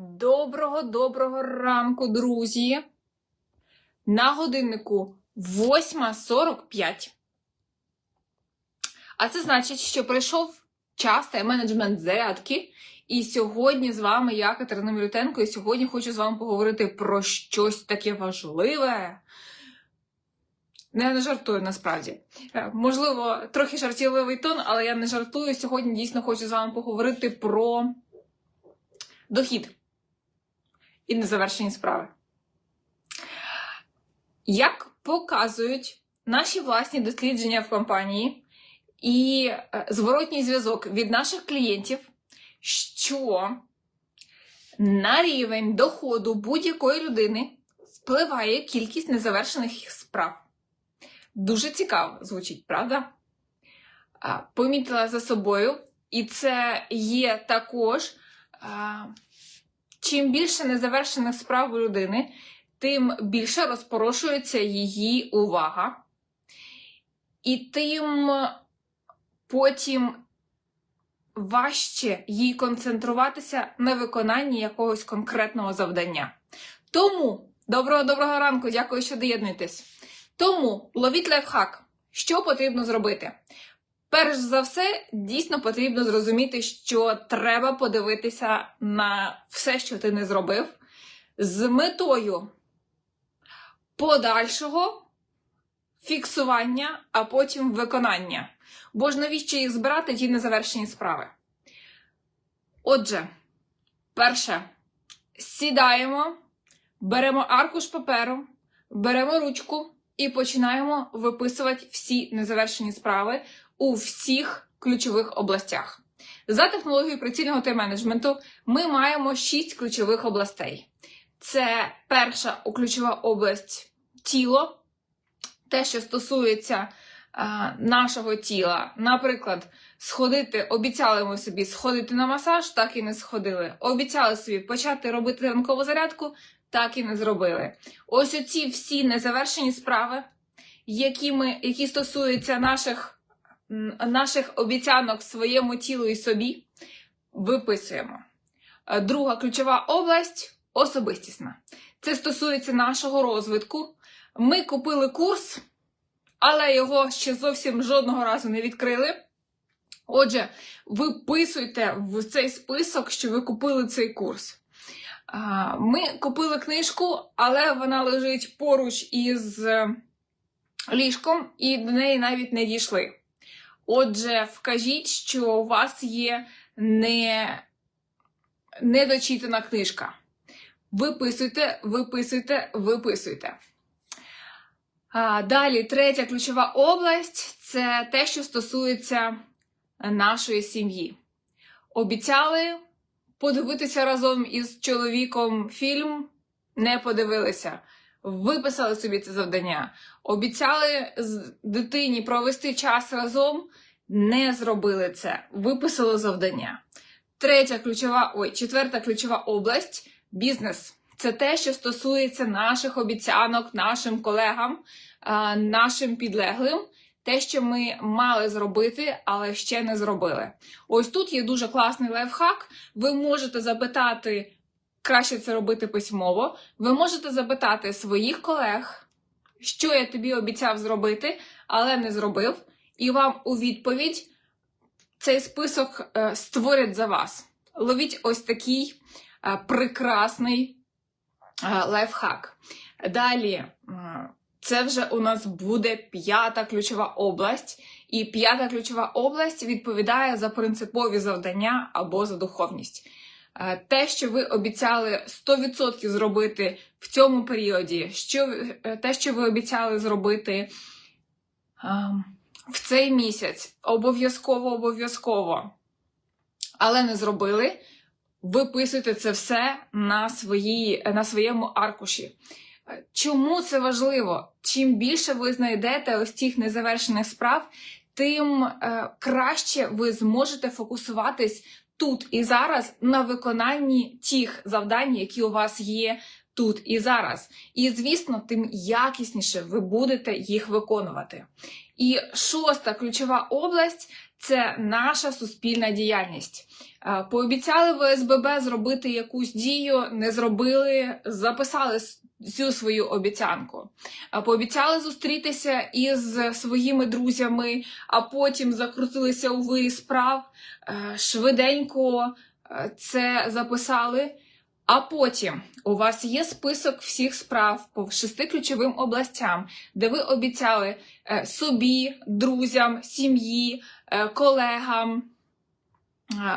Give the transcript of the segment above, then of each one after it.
Доброго доброго ранку, друзі. На годиннику 8.45. А це значить, що прийшов час та менеджмент зарядки. І сьогодні з вами я, Катерина Мілютенко, і сьогодні хочу з вами поговорити про щось таке важливе. Не, не жартую насправді. Е, Можливо, трохи жартівливий тон, але я не жартую. Сьогодні дійсно хочу з вами поговорити про дохід і незавершені справи. Як показують наші власні дослідження в компанії і е, зворотній зв'язок від наших клієнтів, що на рівень доходу будь-якої людини впливає кількість незавершених справ. Дуже цікаво звучить, правда? Помітила за собою, і це є також. Чим більше незавершених справ у людини, тим більше розпорошується її увага, і тим потім важче їй концентруватися на виконанні якогось конкретного завдання. Тому, доброго доброго ранку, дякую, що доєднуєтесь. Тому ловіть лайфхак. Що потрібно зробити? Перш за все, дійсно потрібно зрозуміти, що треба подивитися на все, що ти не зробив, з метою подальшого фіксування, а потім виконання. Бо ж навіщо їх збирати ті незавершені справи? Отже, перше, сідаємо, беремо аркуш паперу, беремо ручку і починаємо виписувати всі незавершені справи у всіх ключових областях. За технологією прицільного тайм-менеджменту ми маємо шість ключових областей. Це перша ключова область тіло, те, що стосується а, нашого тіла. Наприклад, сходити, обіцяли ми собі сходити на масаж, так і не сходили. Обіцяли собі почати робити ранкову зарядку, так і не зробили. Ось оці всі незавершені справи, які, ми, які стосуються наших наших обіцянок своєму тілу і собі виписуємо. Е, Друга ключова область особистісна. Це стосується нашого розвитку. Ми купили курс, але його ще зовсім жодного разу не відкрили. Отже, виписуйте в цей список, що ви купили цей курс. Ми купили книжку, але вона лежить поруч із е, ліжком, і до неї навіть не дійшли. Отже, вкажіть, що у вас є не... недочитана книжка. Виписуйте, виписуйте, виписуйте. А, далі, третя ключова область це те, що стосується нашої сім'ї. Обіцяли подивитися разом із чоловіком фільм, не подивилися. Виписали собі це завдання. Обіцяли дитині провести час разом, не зробили це. Виписали завдання. Третя ключова, ой, четверта ключова область бізнес. Це те, що стосується наших обіцянок, нашим колегам, нашим підлеглим. Те, що ми мали зробити, але ще не зробили. Ось тут є дуже класний лайфхак. Ви можете запитати, краще це робити письмово. Ви можете запитати своїх колег, що я тобі обіцяв зробити, але не зробив, і вам у відповідь цей список е, створять за вас. Ловіть ось такий е, прекрасний е, лайфхак. Далі, це вже у нас буде п'ята ключова область, і п'ята ключова область відповідає за принципові завдання або за духовність. Е, Те, що ви обіцяли 100% зробити в цьому періоді, що, е, те, що ви обіцяли зробити ем, в цей місяць, обов'язково, обов'язково, але не зробили, виписуйте це все на, свої, на своєму аркуші. Е, Чому це важливо? Чим більше ви знайдете ось цих незавершених справ, тим краще ви зможете фокусуватись тут і зараз на виконанні тих завдань, які у вас є тут і зараз. І, звісно, тим якісніше ви будете їх виконувати. І шоста ключова область це наша суспільна діяльність. Е, Пообіцяли в СББ зробити якусь дію, не зробили, записали цю свою обіцянку. Пообіцяли зустрітися із своїми друзями, а потім закрутилися у вирі справ, е, швиденько е, це записали. А потім у вас є список всіх справ по шести ключовим областям, де ви обіцяли е, собі, друзям, сім'ї, колегам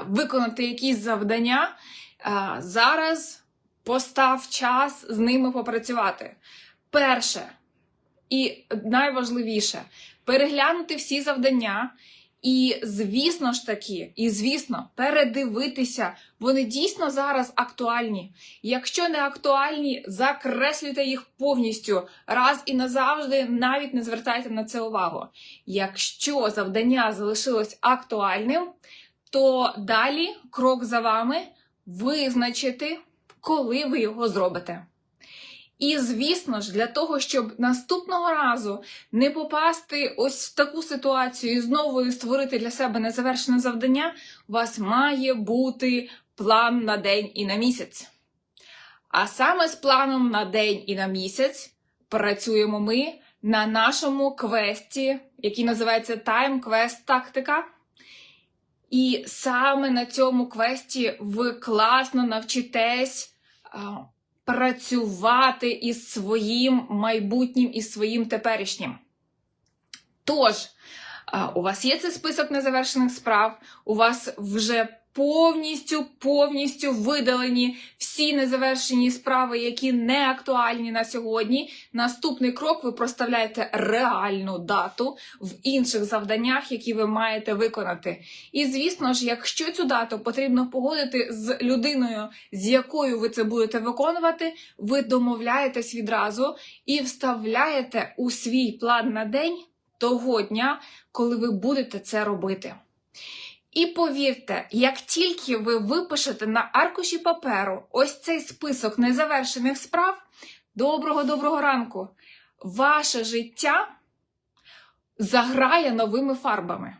виконати якісь завдання. Зараз постав час з ними попрацювати. Перше і найважливіше переглянути всі завдання. І, звісно ж таки, і звісно, передивитися, вони дійсно зараз актуальні. Якщо не актуальні, закреслюйте їх повністю раз і назавжди, навіть не звертайте на це увагу. Якщо завдання залишилось актуальним, то далі крок за вами визначити, коли ви його зробите. І, звісно ж, для того, щоб наступного разу не попасти ось в таку ситуацію і знову створити для себе незавершене завдання, у вас має бути план на день і на місяць. А саме з планом на день і на місяць працюємо ми на нашому квесті, який називається Time Quest Тактика. І саме на цьому квесті ви класно навчитесь працювати із своїм майбутнім, із своїм теперішнім. Тож, у вас є цей список незавершених справ, у вас вже повністю, повністю видалені всі незавершені справи, які не актуальні на сьогодні. Наступний крок ви проставляєте реальну дату в інших завданнях, які ви маєте виконати. І звісно ж, якщо цю дату потрібно погодити з людиною, з якою ви це будете виконувати, ви домовляєтесь відразу і вставляєте у свій план на день того дня, коли ви будете це робити. І повірте, як тільки ви випишете на аркуші паперу ось цей список незавершених справ, доброго доброго ранку, ваше життя заграє новими фарбами.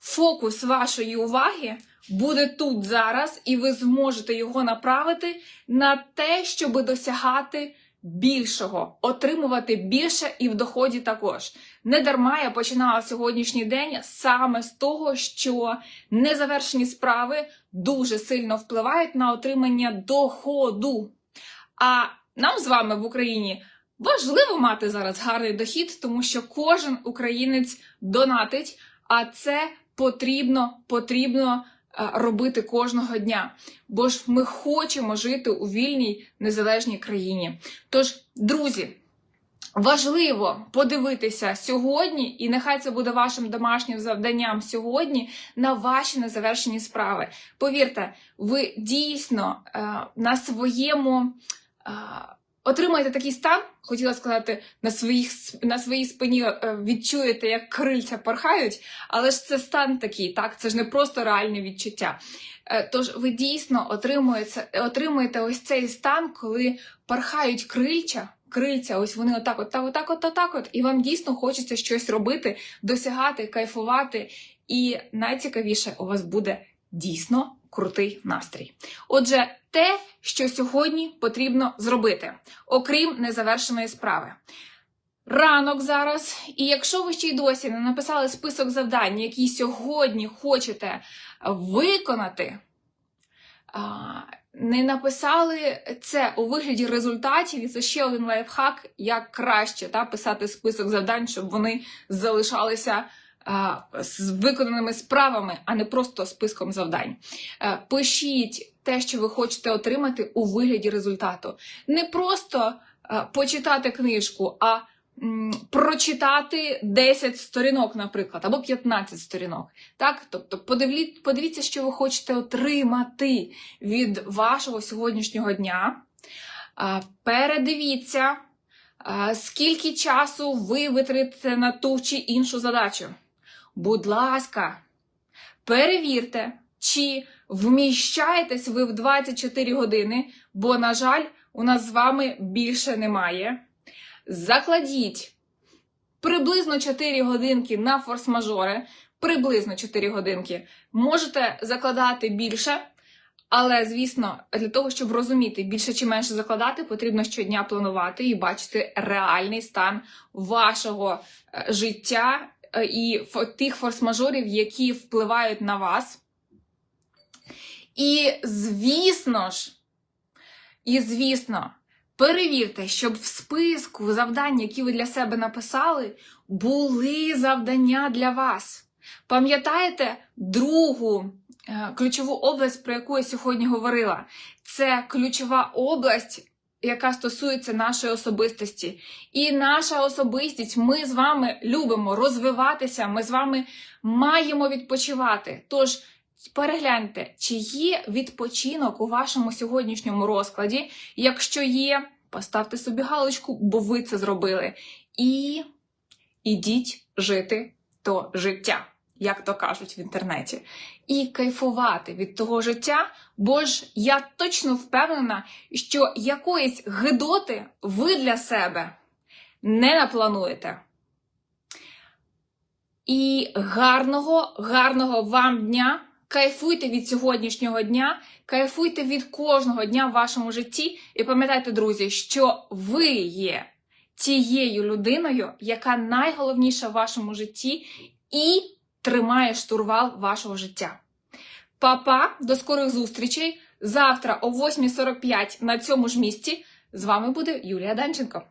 Фокус вашої уваги буде тут зараз, і ви зможете його направити на те, щоб досягати більшого, отримувати більше і в доході також. Не дарма я починала сьогоднішній день саме з того, що незавершені справи дуже сильно впливають на отримання доходу. А нам з вами в Україні важливо мати зараз гарний дохід, тому що кожен українець донатить, а це потрібно, потрібно робити кожного дня. Бо ж ми хочемо жити у вільній незалежній країні. Тож, друзі. Важливо подивитися сьогодні, і нехай це буде вашим домашнім завданням сьогодні на ваші незавершені справи. Повірте, ви дійсно е, на своєму е, отримаєте такий стан, хотіла сказати, на, своїх, на своїй спині е, відчуєте, як крильця порхають, але ж це стан такий, так? Це ж не просто реальне відчуття. Е, Тож ви дійсно отримуєте, отримуєте ось цей стан, коли порхають крильця, крильця, ось вони отак, от, так, отак, от, отак, от, і вам дійсно хочеться щось робити, досягати, кайфувати. І найцікавіше у вас буде дійсно крутий настрій. Отже, те, що сьогодні потрібно зробити, окрім незавершеної справи. Ранок зараз, і якщо ви ще й досі не написали список завдань, які сьогодні хочете виконати, не написали це у вигляді результатів, і це ще один лайфхак, як краще та, писати список завдань, щоб вони залишалися з виконаними справами, а не просто списком завдань. Е, Пишіть те, що ви хочете отримати у вигляді результату. Не просто е, почитати книжку, а прочитати 10 сторінок, наприклад, або 15 сторінок. Так? Тобто подивіться, що ви хочете отримати від вашого сьогоднішнього дня. Передивіться, скільки часу ви витратите на ту чи іншу задачу. Будь ласка, перевірте, чи вміщаєтесь ви в 24 години, бо, на жаль, у нас з вами більше немає. Закладіть приблизно 4 годинки на форс-мажори. приблизно 4 годинки. Можете закладати більше, але, звісно, для того, щоб розуміти більше чи менше закладати, потрібно щодня планувати і бачити реальний стан вашого е, життя і тих форс-мажорів, які впливають на вас. І, звісно ж, і звісно, перевірте, щоб в списку завдань, які ви для себе написали, були завдання для вас. Пам'ятаєте другу е, ключову область, про яку я сьогодні говорила? Це ключова область, яка стосується нашої особистості. І наша особистість, ми з вами любимо розвиватися, ми з вами маємо відпочивати. Тож перегляньте, чи є відпочинок у вашому сьогоднішньому розкладі. Якщо є, поставте собі галочку, бо ви це зробили. І ідіть жити то життя, як то кажуть в інтернеті, і кайфувати від того життя, бо ж я точно впевнена, що якоїсь гидоти ви для себе не наплануєте. І гарного, гарного вам дня! Кайфуйте від сьогоднішнього дня, кайфуйте від кожного дня в вашому житті. І пам'ятайте, друзі, що ви є тією людиною, яка найголовніша в вашому житті і тримає штурвал вашого життя. Па-па, до скорих зустрічей! Завтра о 8.45 на цьому ж місці з вами буде Юлія Данченко.